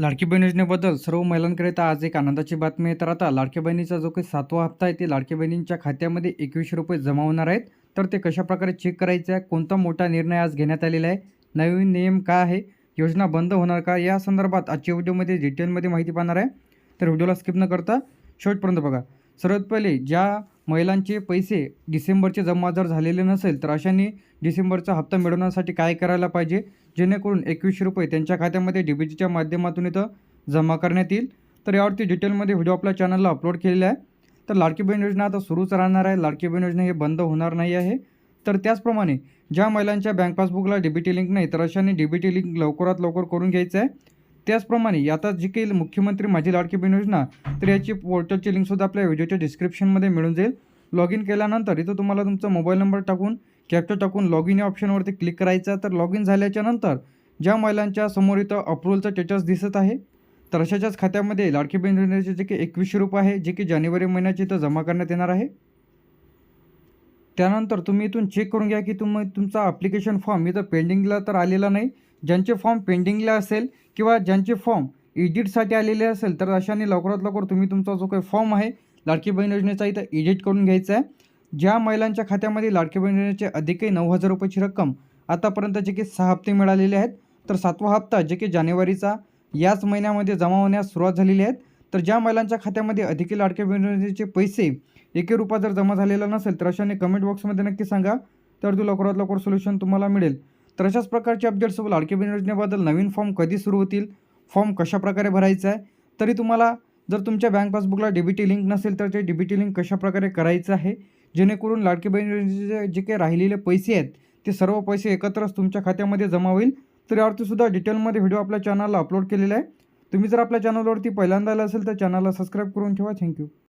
लाडकी बहीण योजनेबद्दल सर्व महिलांकरिता आज एक आनंदाची बातमी आहे. तर आता लाडकी बहिणीचा जो काही सातवा हप्ता आहे ते लाडकी बहिणींच्या खात्यामध्ये एकवीसशे रुपये जमा होणार आहेत. तर ते कशाप्रकारे चेक करायचे आहे कोणता मोठा निर्णय आज घेण्यात आलेला आहे नवीन नियम काय आहे योजना बंद होणार का या संदर्भात आजच्या व्हिडिओमध्ये डिटेलमध्ये माहिती पाहणार आहे. तर व्हिडिओला स्किप न करता शेवटपर्यंत बघा. सर्वात पहिले ज्या महिलांचे पैसे डिसेंबरचे जमा जर झालेले नसेल तर अशांनी डिसेंबरचा हप्ता मिळवण्यासाठी काय करायला पाहिजे? जेणेकरून एकवीसशे रुपये त्यांच्या खात्यामध्ये डी बी टीच्या माध्यमातून इथं जमा करण्यात येईल. तर यावरती डिटेलमध्ये व्हिडिओ आपल्या चॅनलला अपलोड केलेला आहे. तर लाडकी बहीण योजना आता सुरूच राहणार आहे. लाडकी बहीण योजना हे बंद होणार नाही आहे. तर त्याचप्रमाणे ज्या महिलांच्या बँक पासबुकला डी बी टी लिंक नाही तर अशांनी डी बी टी लिंक लवकरात लवकर करून घ्यायचं आहे. त्याचप्रमाणे आता जी काही मुख्यमंत्री माझी लाडकी बहीण योजना तर याची पोर्टलची लिंकसुद्धा आपल्या व्हिडिओच्या डिस्क्रिप्शनमध्ये मिळून जाईल. लॉग इन केल्यानंतर इथं तुम्हाला तुमचा मोबाईल नंबर टाकून कॅप्चर टाकून लॉग इन या ऑप्शनवरती क्लिक करायचं तर लॉग इन झाल्याच्यानंतर ज्या महिलांच्या समोर इथं अप्रुव्हलचं स्टेटस दिसत आहे तर अशाच्याच खात्यामध्ये लाडकी बहीण योजनेचे जे की एकवीसशे रुपये आहे जे की जानेवारी महिन्याचे इथं जमा करण्यात येणार आहे. त्यानंतर तुम्ही इथून चेक करून घ्या की तुम्ही तुमचा ॲप्लिकेशन फॉर्म इथं पेंडिंगला तर आलेला नाही. ज्यांचे फॉर्म पेंडिंगला असेल किंवा ज्यांचे फॉर्म एडिटसाठी आलेले असेल तर अशाने लवकरात लवकर तुम्ही तुमचा जो काही फॉर्म आहे लाडकी बहीण योजनेचा इथं एडिट करून घ्यायचा आहे. ज्या महिलांच्या खात्यामध्ये लाडकी बहिणीचे अधिकही नऊ हजार रुपयाची रक्कम आतापर्यंत जे की सहा हप्ते मिळालेले आहेत तर सातवा हप्ता जे की जानेवारीचा याच महिन्यामध्ये जमा होण्यास सुरुवात झालेली आहे. तर ज्या महिलांच्या खात्यामध्ये अधिकही लाडक्या बहिणीचे योजनेचे पैसे एके रुपया जर जमा झालेला नसेल तर अशाने कमेंट बॉक्समध्ये नक्की सांगा. तर तू लवकरात लवकर सोल्युशन तुम्हाला मिळेल. तर अशाच प्रकारचे अपडेट्स व लाडकी बहीण योजनेबद्दल नवीन फॉर्म कधी सुरू होतील फॉर्म कशाप्रकारे भरायचा आहे तरी तुम्हाला जर तुमच्या बँक पासबुकला डी लिंक नसेल तर ते डी लिंक कशाप्रकारे करायचं आहे जेणेकरून लाडकी बहीण योजनेचे जे काही राहिलेले पैसे आहेत ते सर्व पैसे एकत्रच तुमच्या खात्यामध्ये जमा होईल. तर यावरतीसुद्धा डिटेलमध्ये व्हिडिओ आपल्या चॅनलला अपलोड केलेला आहे. तुम्ही जर आपल्या चॅनलवरती पहिल्यांदा आला असेल तर चॅनलला सबस्क्राईब करून ठेवा. थँक्यू